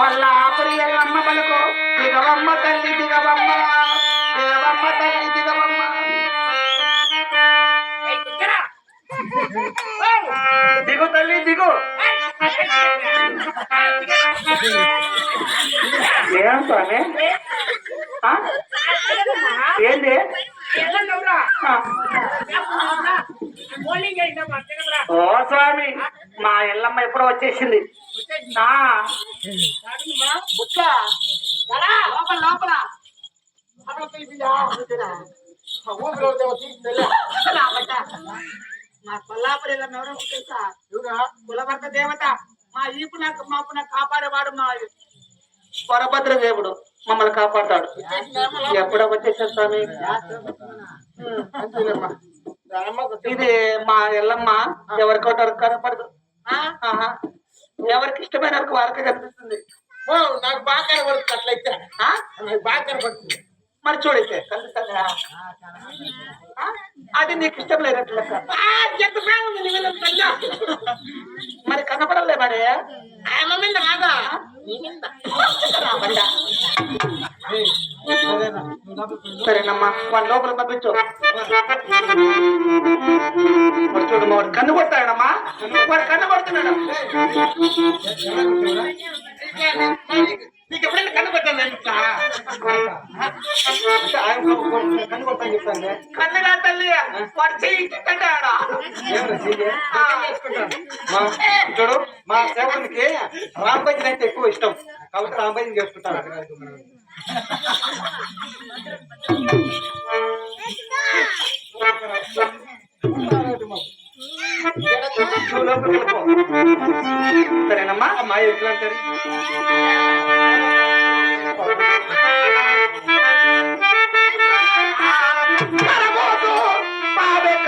పల్లాపురి ఎల్లమ్మ పలుకు దిగవమ్మ తల్లి దిగవమ్మ. దిగవమ్మ తల్లి దిగవమ్మ. దిగు తల్లి దిగు. ఏం ఆ? ఏంది. ఓ స్వామి. మా ఎల్లమ్మ ఎప్పుడో వచ్చేసింది. లోపల లోపల. మా కొల్లాపురి ఎల్లమ్మ ఎవరో తెలుసా? కులభర్త దేవత. మా ఈపు నాకు మాపు నాకు కాపాడేవాడు మా వరభద్ర దేవుడు. మమ్మల్ని కాపాడతాడు. ఎప్పుడో వచ్చేసాడు స్వామి? ఇది మా ఎల్లమ్మ ఎవరికో కనపడదు ఆహా. ఎవరికి నాకు వరక కనిపిస్తుంది. ఓ నాకు బాగా కనబడుతుంది అట్లయితే. ఆ? నాకు బాగా కనబడుతుంది. మరి చూడైతే కనిపిస్తుందా? అది నీకు ఇష్టం లేనట్లు ఎంత నీ మరి కనపడలే మరి. ఆమె మీద కాదా సరేనమ్మా వాళ్ళ లోపల పంపించు. వాడు కన్ను కొడతాడమ్మా వాడు కన్ను కొడుతున్నాడు నీకు ఎప్పుడైనా కన్ను కొట్టని చెప్తాను కన్నుగా తల్లి? వాడు చెయ్యి కట్టాడా మా చూడు మా సేవకునికి రాంభజన్ అంటే ఎక్కువ ఇష్టం. కాబట్టి రాంభజన్ చేసుకుంటాను సరేనమ్మా అమ్మాయి ఎట్లా అంటారు